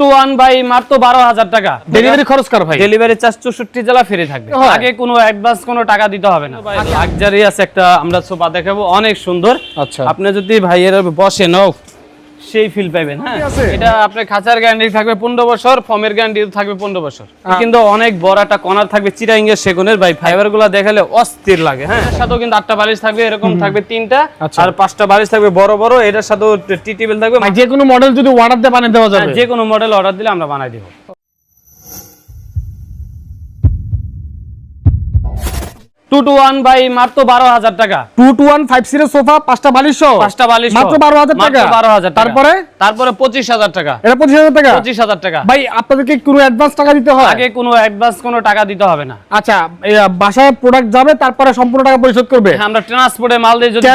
Two one ভাই মাত্র বারো হাজার টাকা। ডেলিভারি খরচ কর ভাই। ডেলিভারি চার্জ চৌষট্টি জেলা ফিরে থাকবে। আগে কোনো অ্যাডভান্স কোনো টাকা দিতে হবে না। লাক্সারি আছে একটা আমরা সোফা দেখাবো অনেক সুন্দর। আচ্ছা। আপনি যদি ভাইয়ের বসে নাও। সেই ফিল পাবেন হ্যাঁ? এটা আপনার খাঁচার গ্যারান্টি থাকবে পনেরো বছর ফর্মের গ্যারান্টি থাকবে পনেরো বছর। কিন্তু অনেক বড় একটা কণার থাকবে চিরাইঙ্গের সেগুনের ভাই ফাইবারগুলা দেখালে অস্থির লাগে হ্যাঁ? এর সাথেও কিন্তু আটটা বালিশ থাকবে এরকম থাকবে তিনটা। আচ্ছা। আর পাঁচটা বালিশ থাকবে বড় বড় এটার সাথেও টি টেবিল থাকবে। যে কোনো মডেল যদি অর্ডার দিয়ে বানিয়ে দেওয়া যাবে। যে কোনো মডেল অর্ডার দিলে আমরা বানাই দিব। টু টু ওয়ান বাই মাত্র বারো হাজার টাকা। টু টু ওয়ান ফাইভ সিটের সোফা পাঁচটা বালিশ পাঁচটা বালিশ মাত্র বারো হাজার টাকা? বারো হাজার তারপরে? তারপরে পঁচিশ হাজার টাকা। এটা পঁচিশ হাজার টাকা? পঁচিশ হাজার টাকা। ভাই আপনাদেরকে কোনো অ্যাডভান্স টাকা দিতে হয়? আগে কোনো অ্যাডভান্স কোনো টাকা দিতে হবে না। আচ্ছা বাসায় প্রোডাক্ট যাবে তারপরে সম্পূর্ণ টাকা পরিশোধ করবে? হ্যাঁ, আমরা ট্রান্সপোর্টে মাল যদি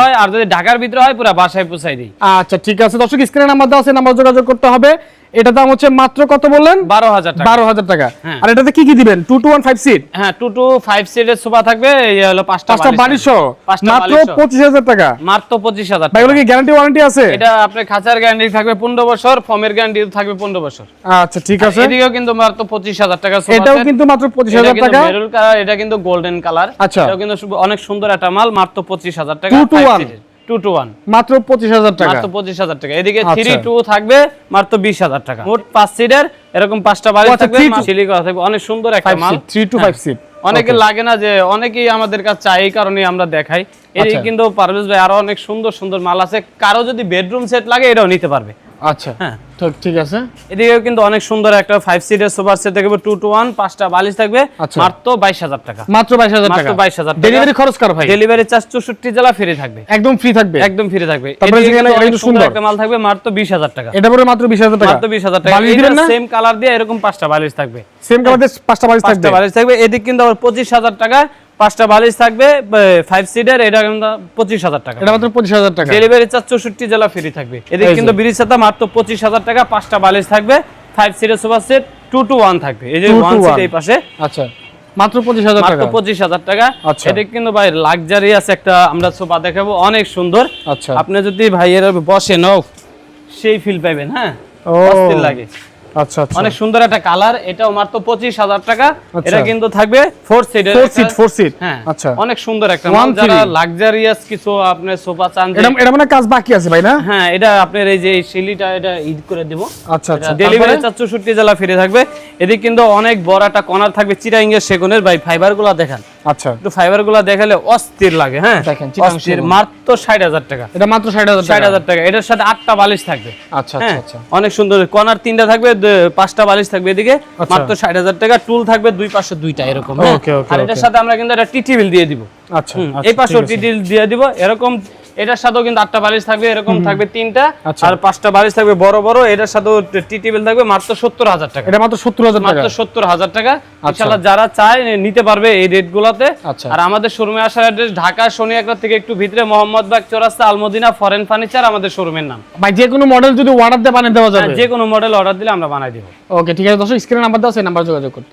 হয় আর যদি ঢাকার ভিতরে হয় পুরো বাসায় পৌঁছাই দিই। আচ্ছা ঠিক আছে। দর্শক স্ক্রিনে নাম্বার দেওয়া আছে নাম্বার যোগাযোগ করতে হবে। এটা দাম হচ্ছে মাত্র কত বললেন? বারো হাজার টাকা। বারো হাজার টাকা। হ্যাঁ। আর এটাতে কি কি দিবেন? Two two one five seat? হ্যাঁ টু টু ফাইভ সিটের সোফা থাকবে এই হলো পাঁচটা পাঁচটা সহ? পাঁচটা মাত্র। পঁচিশ হাজার টাকা। মাত্র পঁচিশ হাজার এগুলো কি গ্যারান্টি ওয়ারেন্টি আছে? এটা আপনার খাঁচার গ্যারান্টি থাকবে পনেরো বছর ফর্মের গ্যারান্টি থাকবে পনেরো বছর। আচ্ছা ঠিক আছে। এদিকেও কিন্তু মাত্র পঁচিশ হাজার টাকা sofa এটাও কিন্তু মাত্র পঁচিশ হাজার টাকা। মেরুন কালার এটা কিন্তু গোল্ডেন কালার আচ্ছা। এটাও কিন্তু অনেক সুন্দর একটা মাল মাত্র পঁচিশ হাজার টাকা Two to one? Two two one মাত্র পঁচিশ হাজার টাকা। মাত্র পঁচিশ হাজার টাকা। এদিকে আচ্ছা। থ্রি টু থাকবে মাত্র বিশ হাজার টাকা। মোট পাঁচ সিটের এরকম পাঁচটা বাড়ি আচ্ছা, থাকবে সিলি করা থাকবে। অনেক সুন্দর একটা মাল। থ্রি টু হ্যাঁ। ফাইভ সিট অনেকে লাগে না যে অনেকেই আমাদের কাছে চাই এই কারণে আমরা দেখাই। এই আচ্ছা। কিন্তু পারভেজ ভাই আরও অনেক সুন্দর সুন্দর মাল আছে। কারও যদি বেডরুম সেট লাগে এটাও নিতে পারবে। আচ্ছা। হ্যাঁ। ঠিক আছে। এদিকেও কিন্তু অনেক সুন্দর একটা ফাইভ সিটের সোফার সেট থাকবে টু টু ওয়ান পাঁচটা বালিশ থাকবে আচ্ছা। মাত্র বাইশ হাজার টাকা। মাত্র বাইশ হাজার মাত্র টাকা। 22,000 টাকা। ডেলিভারি খরচ কার ভাই? ডেলিভারি চার্জ চৌষট্টি জেলা ফ্রি থাকবে। একদম ফ্রি থাকবে। একদম ফ্রি থাকবে। সুন্দর। একটা মাল থাকবে মাত্র বিশ হাজার টাকা। এটা পরে মাত্র বিশ হাজার টাকা। মাত্র বিশ হাজার টাকা। সেম কালার দিয়ে এরকম পাঁচটা বালিশ থাকবে। সেম কালার পাঁচটা বালিশ থাকবে। পাঁচটা বালিশ থাকবে। এদিক কিন্তু আবার পঁচিশ হাজার টাকা। পাঁচটা বালিশ থাকবে ফাইভ সিটার এটা কিন্তু পঁচিশ হাজার টাকা। এটা মাত্র পঁচিশ হাজার টাকা। ডেলিভারি চার্জ চৌষট্টি জেলা ফ্রি থাকবে। এদিক। কিন্তু বিরিশ সাথে মাত্র পঁচিশ হাজার টাকা পাঁচটা বালিশ থাকবে ফাইভ সিটের sofa set two two one থাকবে। এই যে ওয়ান সিট এই পাশে। আচ্ছা মাত্র পঁচিশ হাজার মাত্র টাকা। পঁচিশ হাজার টাকা। আচ্ছা। এদিক কিন্তু ভাই লাক্সারি আছে একটা আমরা সোফা দেখাবো অনেক সুন্দর। আচ্ছা। আপনি যদি ভাইয়ের বসে নাও সেই ফিল পাবেন হ্যাঁ? লাগে। আচ্ছা আচ্ছা। অনেক সুন্দর একটা কালার এটাও মাত্র পঁচিশ হাজার টাকা। আচ্ছা। এটা কিন্তু থাকবে সিট সিট হ্যাঁ আচ্ছা। অনেক সুন্দর একটা মাল। যারা লাক্সারিয়াস কিছু আপনার সোফা চান এটা এটা মানে কাজ বাকি আছে ভাই না? হ্যাঁ এটা আপনার এই যে শিলিটা এটা ঈদ করে দিব। আচ্ছা আচ্ছা। ডেলিভারি তারপরে? চার্জ চৌষট্টি জেলা ফিরে থাকবে। এদিক কিন্তু অনেক বড় একটা কর্নার থাকবে চিরাইঙ্গের সেগুনের। ভাই ফাইবারগুলা দেখান। আচ্ছা। একটু ফাইবারগুলা দেখালে অস্থির লাগে হ্যাঁ? দেখেন, অস্থির। মাত্র ষাট হাজার টাকা। এটা মাত্র ষাট হাজার ষাট টাকা হাজার টাকা। এটার সাথে আটটা বালিশ থাকবে। আচ্ছা হ্যাঁ? আচ্ছা। আচ্ছা অনেক সুন্দর। কর্নার তিনটা থাকবে পাঁচটা বালিশ থাকবে এদিকে। আচ্ছা। মাত্র ষাট হাজার টাকা। টুল থাকবে দুই পাশে দুইটা এরকম হ্যাঁ? আর এটার সাথে আমরা কিন্তু একটা টি টেবিল দিয়ে দিব। আচ্ছা আচ্ছা, এই পাশে টি। টেবিল দিয়ে দিব। এরকম এটার সাথেও কিন্তু আটটা বালিশ থাকবে এরকম থাকবে তিনটা। আচ্ছা। আর পাঁচটা বালিশ থাকবে বড় বড় এটার সাথেও টি টেবিল থাকবে মাত্র সত্তর হাজার টাকা। এটা মাত্র সত্তর হাজার মাত্র সত্তর হাজার টাকা। ইনশাল্লাহ যারা চায় নিতে পারবে এই রেট গুলাতে আচ্ছা। আর আমাদের শোরুমে আসার অ্যাড্রেস ঢাকা শনি একরা থেকে একটু ভিতরে মোহাম্মদ বাগ চৌরাস্তা আলমদিনা ফরেন ফার্নিচার আমাদের শোরুমের নাম। ভাই যে কোনো মডেল যদি অর্ডার দিয়ে বানিয়ে দেওয়া যাবে? যে কোনো মডেল অর্ডার দিলে আমরা বানাই দিব। ওকে ঠিক আছে। দর্শক স্ক্রিনে নাম্বার দাও সেই নাম্বার যোগাযোগ করতে।